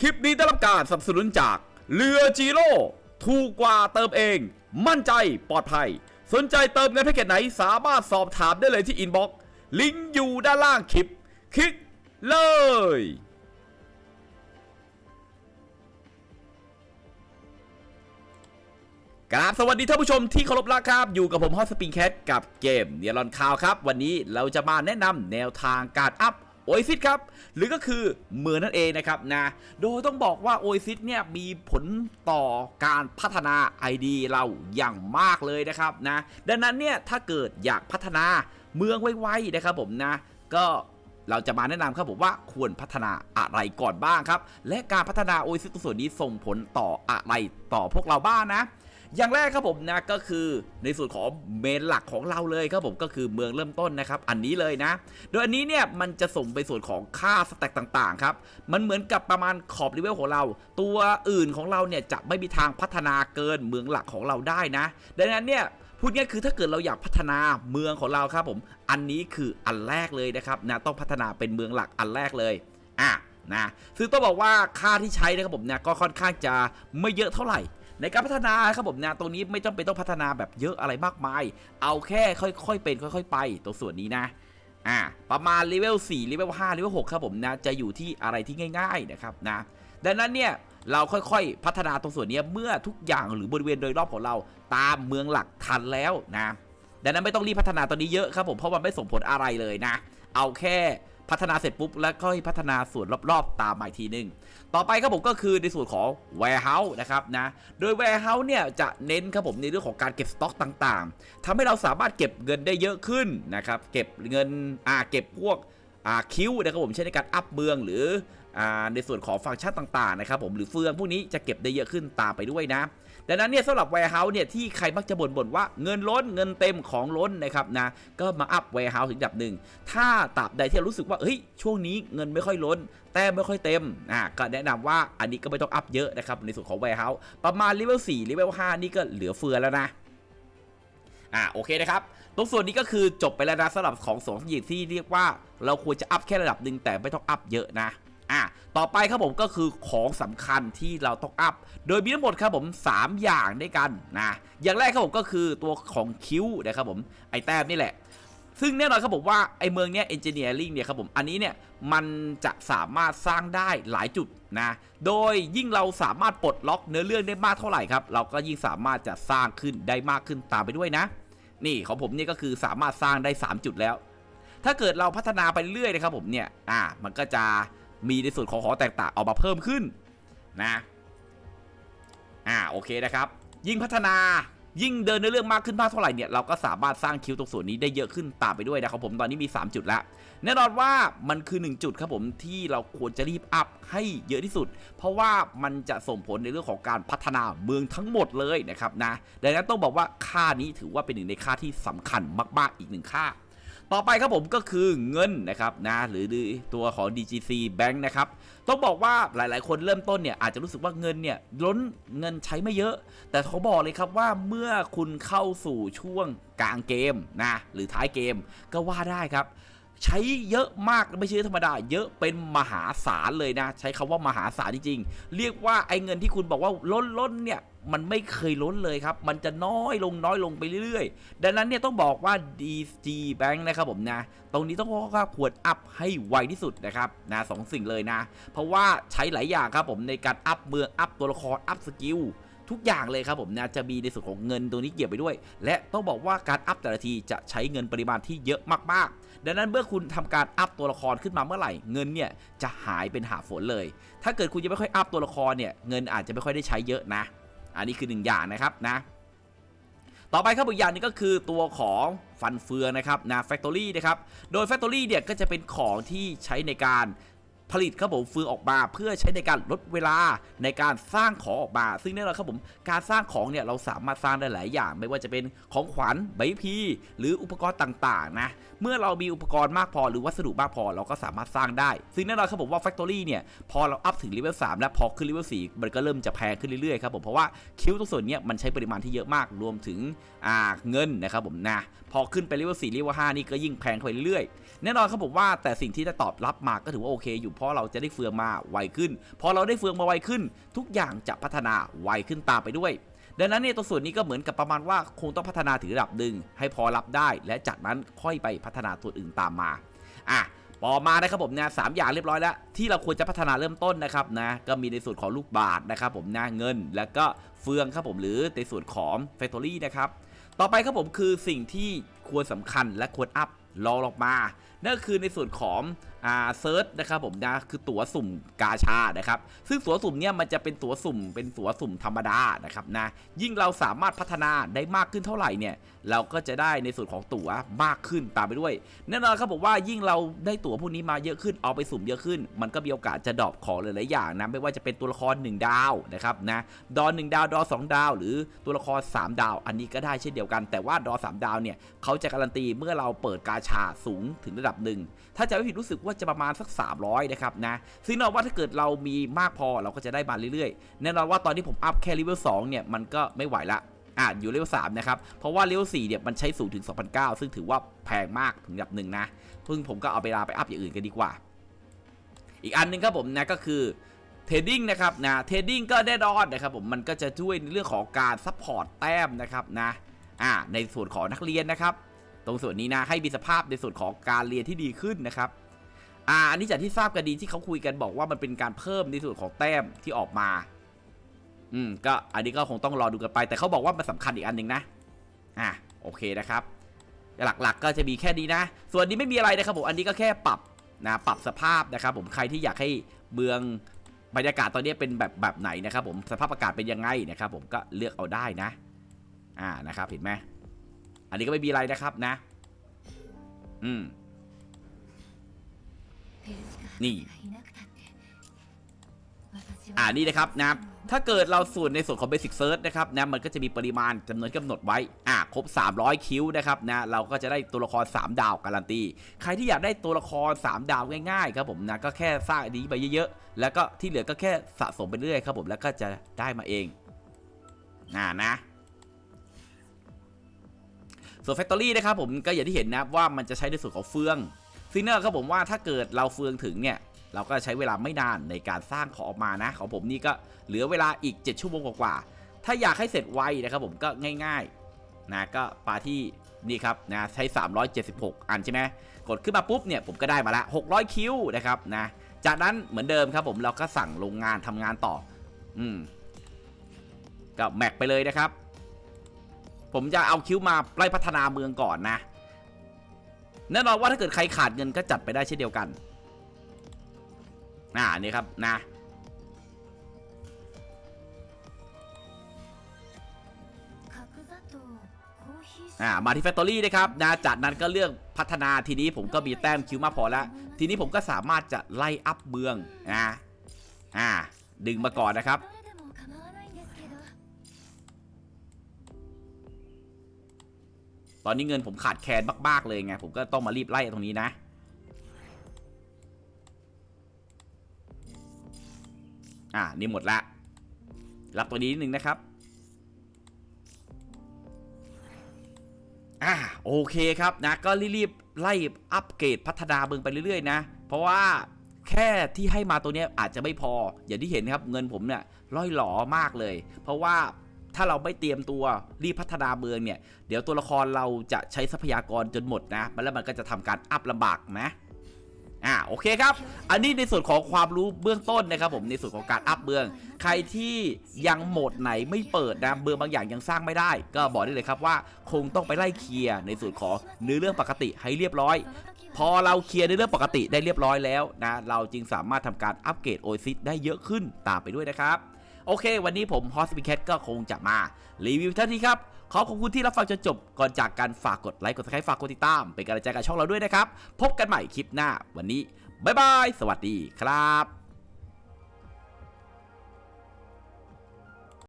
คลิปนี้ได้รับการสนับสนุนจาก เรือจีโร่ถูกกว่าเติมเอง มั่นใจปลอดภัย สนใจเติมเงินแพ็กเกจไหนสามารถสอบถามได้เลยที่อินบ็อกซ์ลิงก์อยู่ด้านล่างคลิป คลิกเลย กราบสวัสดีท่านผู้ชมที่เคารพรักครับ อยู่กับผมฮอตสปริงแคทกับเกมเนียรอนคาวครับ วันนี้เราจะมาแนะนำแนวทางการอัพ โอซิสครับ หรือก็คือเมืองนั่นเองนะครับนะ โดยต้องบอกว่าโอซิสเนี่ยมีผลต่อการพัฒนา ID เราอย่างมากเลยนะครับนะ ดังนั้นเนี่ยถ้าเกิดอยากพัฒนาเมืองไวๆนะครับผมนะ ก็เราจะมาแนะนำครับผมว่าควรพัฒนาอะไรก่อนบ้างครับ และการพัฒนาโอซิสตัวส่วนนี้ส่งผลต่ออะไรต่อพวกเราบ้างนะ อย่างแรกครับผมนะก็คือในส่วนของเมนหลักของเราเลยครับผมก็คือเมืองเริ่มต้นนะครับ อันนี้เลยนะ โดยอันนี้เนี่ยมันจะส่งไปส่วนของค่าสแต็กต่างๆครับมันเหมือนกับประมาณขอบเลเวลของเรา ตัวอื่นของเราเนี่ยจะไม่มีทางพัฒนาเกินเมืองหลักของเราได้นะ ดังนั้นเนี่ยพูดง่ายคือถ้าเกิดเราอยากพัฒนาเมืองของเราครับผมอันนี้คืออันแรกเลยนะครับนะต้องพัฒนาเป็นเมืองหลักอันแรกเลยอะนะซึ่งต้องบอกว่าค่าที่ใช้นะครับผมนะก็ค่อนข้างจะไม่เยอะเท่าไหร่ ในการพัฒนาครับผมนะตรงนี้ไม่จำเป็นต้องพัฒนาแบบเยอะอะไรมากมาย เอาแค่ค่อยๆเป็นค่อย ๆ ไปตรงส่วนนี้นะอ่าประมาณเลเวล4เลเวล5เลเวล6ครับผมนะจะอยู่ที่อะไรที่ง่าย ๆนะครับนะดังนั้นเนี่ยเราค่อยๆพัฒนาตรงส่วนนี้เมื่อทุกอย่างหรือบริเวณโดยรอบของเราตามเมืองหลักทันแล้วนะดังนั้นไม่ต้องรีบพัฒนาตอนนี้เยอะครับผมเพราะมันไม่ส่งผลอะไรเลยนะ เอาแค่ พัฒนาเสร็จปุ๊บแล้วก็พัฒนาส่วนรอบๆ ตามมาทีหนึง ต่อไปครับผมก็คือในส่วนของ warehouse นะครับนะ โดย warehouse เนี่ยจะเน้นครับผมในเรื่องของการเก็บสต็อกต่างๆทำให้เราสามารถเก็บเงินได้เยอะขึ้นนะครับ เก็บเงินอ่าเก็บพวกอ่าคิวนะครับผมใช้ในการอัพเมืองหรืออ่าในส่วนของฟังก์ชันต่างๆนะครับผมหรือเฟืองพวกนี้จะเก็บได้เยอะขึ้นตามไปด้วยนะ ดังนั้นเนี่ยสำหรับ warehouse เนี่ยที่ใครมักจะบ่นบ่นๆว่าเงินล้นเงินเต็มของล้นนะครับนะก็มาอัพ warehouse ถึงระดับหนึ่งถ้าตราบใดที่รู้สึกว่าเฮ้ยช่วงนี้เงินไม่ค่อยล้น แต้ไม่ค่อยเต็มอะก็แนะนำว่าอันนี้ก็ไม่ต้องอัพเยอะนะครับในส่วนของ warehouse ประมาณ level 4 level 5 นี่ก็เหลือเฟือแล้วนะอ่าโอเคนะครับตรงส่วนนี้ก็คือจบไปแล้วนะสำหรับของสองอย่งที่เรียกว่า เราควรจะอัพแค่ระดับหนึ่งแต่ไม่ต้องอัพเยอะนะ อะต่อไปครับผมก็คือของสำคัญที่เราต้องอัพ โดยมีทั้งหมดครับผม 3 อย่างด้วยกันนะอย่างแรกครับผมก็คือตัวของคิวนะครับผมไอแต้มนี่แหละซึ่งแน่นอนครับผมว่าไอเมืองเนี้ย engineering เนี่ยครับผมอันนี้เนี่ยมันจะสามารถสร้างได้หลายจุดนะโดยยิ่งเราสามารถปลดล็อกเนื้อเรื่องได้มากเท่าไหร่ครับเราก็ยิ่งสามารถจะสร้างขึ้นได้มากขึ้นตามไปด้วยนะ นี่ของผมนี่ก็คือสามารถสร้างได้ 3 จุดแล้ว ถ้าเกิดเราพัฒนาไปเรื่อยๆนะครับผมเนี่ยอ่ามันก็จะ มีในส่วนของขอแตกต่างออกมาเพิ่มขึ้นนะอ่าโอเคนะครับ ยิ่งพัฒนายิ่งเดินในเรื่องมากขึ้นมากเท่าไหร่เนี่ยเราก็สามารถสร้างคิวตรงส่วนนี้ได้เยอะขึ้นตามไปด้วยนะครับผมตอนนี้มี 3 จุดแล้วแน่นอนว่ามันคือ 1 จุดครับผมที่เราควรจะรีบอัพให้เยอะที่สุด เพราะว่ามันจะส่งผลในเรื่องของการพัฒนาเมืองทั้งหมดเลยนะครับนะดังนั้นต้องบอกว่าค่านี้ถือว่าเป็นหนึ่งในค่าที่สำคัญมากๆอีกหนึ่งค่า ต่อไปครับผมก็คือเงินนะครับนะหรือตัวของ DGC Bank นะครับต้องบอกว่าหลายๆ คนเริ่มต้นเนี่ยอาจจะรู้สึกว่าเงินเนี่ยล้นเงินใช้ไม่เยอะ แต่เขาบอกเลยครับว่าเมื่อคุณเข้าสู่ช่วงกลางเกมนะหรือท้ายเกมก็ว่าได้ครับใช้เยอะมากไม่ใช่ธรรมดา เยอะเป็นมหาศาลเลยนะ ใช้คำว่ามหาศาลจริงๆ เรียกว่าไอ้เงินที่คุณบอกว่าล้นล้นๆเนี่ย มันไม่เคยล้นเลยครับ มันจะน้อยลงน้อยลงไปเรื่อยๆ ดังนั้นเนี่ยต้องบอกว่า DG Bank นะครับผมนะ ตรงนี้ต้องบอกว่าควรอัพให้ไวที่สุดนะครับนะสองสิ่งเลยนะ เพราะว่าใช้หลายอย่างครับผมในการอัพเมืองอัพตัวละครอัพสกิลทุกอย่างเลยครับผมนะจะมีในส่วนของเงินตัวนี้เกี่ยวไปด้วย และต้องบอกว่าการอัพแต่ละทีจะใช้เงินปริมาณที่เยอะมากๆ ดังนั้นเมื่อคุณทำการอัพตัวละครขึ้นมาเมื่อไหร่ เงินเนี่ยจะหายเป็นหาฝนเลย ถ้าเกิดคุณยังไม่ค่อยอัพตัวละครเนี่ยเงินอาจจะไม่ค่อยได้ใช้เยอะนะ อันนี้คือหนึ่งอย่างนะครับนะต่อไปครับอีกอย่างนึงก็คือตัวของฟันเฟืองนะครับนะแฟคทอรี่นะครับ โดยแฟคทอรี่เนี่ยก็จะเป็นของที่ใช้ในการ ผลิตครับผมเฟืองออกมาเพื่อใช้ในการลดเวลาในการสร้างของออกมา ซึ่งแน่นอนครับผมการสร้างของเนี่ยเราสามารถสร้างได้หลายอย่าง ไม่ว่าจะเป็นของขวัญใบพีหรืออุปกรณ์ต่างๆนะเมื่อเรามีอุปกรณ์มากพอหรือวัสดุมากพอเราก็สามารถสร้างได้ ซึ่งแน่นอนครับผมว่า Factory เนี่ยพอเราอัพถึงเลเวล3แล้วพอขึ้นเลเวล4มันก็เริ่มจะแพงขึ้นเรื่อยๆครับผมเพราะว่าคิวตรงส่วนเนี้ยมันใช้ปริมาณที่เยอะมากรวมถึงอ่าเงินนะครับผมนะพอขึ้นไปเลเวล4เลเวล5นี่ก็ยิ่งแพงเข้าไปเรื่อยๆแน่นอนครับผมว่าแต่สิ่งที่จะตอบรับมาก็ถือว่าโอเคอยู่เพราะเราจะได้เฟืองมาไวขึ้น พอเราได้เฟืองมาไวขึ้น ทุกอย่างจะพัฒนาไวขึ้นตามไปด้วย ดังนั้นเนี่ยตัวส่วนนี้ก็เหมือนกับประมาณว่าคงต้องพัฒนาถึงระดับหนึ่งให้พอรับได้ และจากนั้นค่อยไปพัฒนาตัวอื่นตามมาอะต่อมานะครับผมนะสามอย่างเรียบร้อยแล้ว ที่เราควรจะพัฒนาเริ่มต้นนะครับนะก็มีในส่วนของลูกบาทนะครับผมนะเงิน แล้วก็เฟืองครับผมหรือในส่วนของแฟคทอรี่นะครับต่อไปครับผมคือสิ่งที่ควรสำคัญและควรอัพรองลงมา นั่นก็คือในส่วนของอ่าเซิร์ชนะครับผมนะคือตั๋วสุ่มกาชานะครับ ซึ่งตั๋วสุ่มเนี่ยมันจะเป็นตั๋วสุ่ม เป็นตั๋วสุ่มธรรมดานะครับนะยิ่งเราสามารถพัฒนาได้มากขึ้นเท่าไหร่เนี่ยเราก็จะได้ในส่วนของตั๋วมากขึ้นตามไปด้วยแน่นอนครับผมว่ายิ่งเราได้ตั๋วพวกนี้มาเยอะขึ้นเอาไปสุ่มเยอะขึ้น มันก็มีโอกาสจะดรอปของหลายๆอย่างนะไม่ว่าจะเป็นตัวละคร 1 ดาวนะครับนะดอ1ดาวดอ2 ดาว หรือตัวละคร 3 ดาว อันนี้ก็ได้เช่นเดียวกัน แต่ว่าดอ3ดาวเนี่ยเขาจะการันตีเมื่อเราเปิดกาชาสูงถึงระดับหนึ่งถ้าจะไม่ผิดรู้สึกว่าจะประมาณสัก 300 นะครับนะซึ่งแน่นอนว่าถ้าเกิดเรามีมากพอเราก็จะได้มาเรื่อยๆ แน่นอนว่าตอนที่ผมอัพแค่เลเวล2เนี่ยมันก็ไม่ไหวละอะอยู่เลเวล3นะครับ เพราะว่าเลเวล4เนี่ยมันใช้สูงถึง 2009ซึ่งถือว่าแพงมากถึงระดับหนึ่งนะพึ่งผมก็เอาเวลาไปอัพอย่างอื่นกันดีกว่า อีกอันหนึงครับผมนะก็คือเทรดดิ้งนะครับนะเทรดดิ้งก็แน่นอนนะครับผมมันก็จะช่วยในเรื่องของการซัพพอร์ตแต้มนะครับนะอ่าในส่วนของนักเรียนนะครับ ตรงส่วนนี้นะให้มีสภาพในส่วนของการเรียนที่ดีขึ้นนะครับ อ่าอันนี้จากที่ทราบกันดีที่เขาคุยกันบอกว่ามันเป็นการเพิ่มในส่วนของแต้มที่ออกมา อืมก็อันนี้ก็คงต้องรอดูกันไป แต่เขาบอกว่ามันสำคัญอีกอันหนึ่งนะ อะโอเคนะครับ หลักๆก็จะมีแค่นี้นะ ส่วนนี้ไม่มีอะไรนะครับผมอันนี้ก็แค่ปรับนะปรับสภาพนะครับผมใครที่อยากให้เมืองบรรยากาศตอนนี้เป็นแบบแบบไหนนะครับผมสภาพอากาศเป็นยังไงนะครับผมก็เลือกเอาได้นะ อ่านะครับเห็นไหมอันนี้ก็ไม่มีอะไรนะครับนะ อืม นี่ อ่านี่นะครับนะถ้าเกิดเราสูตรในส่วนของ Basic Search นะครับนะมันก็จะมีปริมาณจำนวนกำหนดไว้ อ่าครบ 300 คิวนะครับนะเราก็จะได้ตัวละคร 3 ดาวการันตี ใครที่อยากได้ตัวละคร 3 ดาวง่ายๆครับผมนะก็แค่สร้างอันนี้ไปเยอะๆ แล้วก็ที่เหลือก็แค่สะสมไปเรื่อยครับผมแล้วก็จะได้มาเองอ่านะส่วน Factory นะครับผมก็อย่างที่เห็นนะว่ามันจะใช้ในส่วนของเฟือง ซินเนอร์ครับผมว่าถ้าเกิดเราเฟืองถึงเนี่ยเราก็ใช้เวลาไม่นานในการสร้างของออกมานะของผมนี่ก็เหลือเวลาอีก 7 ชั่วโมงกว่าๆถ้าอยากให้เสร็จไวนะครับผมก็ง่ายๆนะก็ปาที่นี่ครับนะใช้ 376 อันใช่ไหมกดขึ้นมาปุ๊บเนี่ยผมก็ได้มาละ 600 คิวนะครับนะจากนั้นเหมือนเดิมครับผมเราก็สั่งโรงงานทำงานต่อ อืมก็แม็กไปเลยนะครับ ผมจะเอาคิวมาไล่พัฒนาเมืองก่อนนะ แน่นอนว่าถ้าเกิดใครขาดเงินก็จัดไปได้เช่นเดียวกันอ่านี่ครับนะอ่ามาที่แฟคทอรี่นะครับนะจากนั้นก็เลือกพัฒนาทีนี้ผมก็มีแต้มคิวมาพอแล้ว ทีนี้ผมก็สามารถจะไล่อัพเมืองนะอ่าดึงมาก่อนนะครับ ตอนนี้เงินผมขาดแคลนมากๆเลยไงผมก็ต้องมารีบไล่ตรงนี้นะ อ่านี่หมดละรับตัวนี้นิดนึงนะครับอ่าโอเคครับนะก็รีบๆไล่อัปเกรดพัฒนาเมืองไปเรื่อยๆนะ เพราะว่าแค่ที่ให้มาตัวนี้อาจจะไม่พอ อย่างที่เห็นนะครับเงินผมเนี่ยร่อยหลอมากเลย เพราะว่า ถ้าเราไม่เตรียมตัวรีบพัฒนาเมืองเนี่ย เดี๋ยวตัวละครเราจะใช้ทรัพยากรจนหมดนะแล้วมันก็จะทำการอัพลำบากนะอ่าโอเคครับ อันนี้ในส่วนของความรู้เบื้องต้นนะครับผมในส่วนของการอัพเมือง ใครที่ยังโหมดไหนไม่เปิดนะเมืองบางอย่างยังสร้างไม่ได้ ก็บอกได้เลยครับว่าคงต้องไปไล่เคลียร์ในส่วนของเนื้อเรื่องปกติให้เรียบร้อย พอเราเคลียร์ในเรื่องปกติได้เรียบร้อยแล้วนะเราจึงสามารถทำการอัปเกรดโอซิสได้เยอะขึ้นตามไปด้วยนะครับ โอเค วันนี้ผมฮอสปิแคทก็คงจะมารีวิวเท่านี้ครับขอขอบคุณที่รับฟังจนจบก่อนจากการฝากกดไลค์กดซับสไครต์ฝากกดติดตาม เป็นกำลังใจกับช่องเราด้วยนะครับ พบกันใหม่คลิปหน้าวันนี้ บ๊ายบาย สวัสดีครับ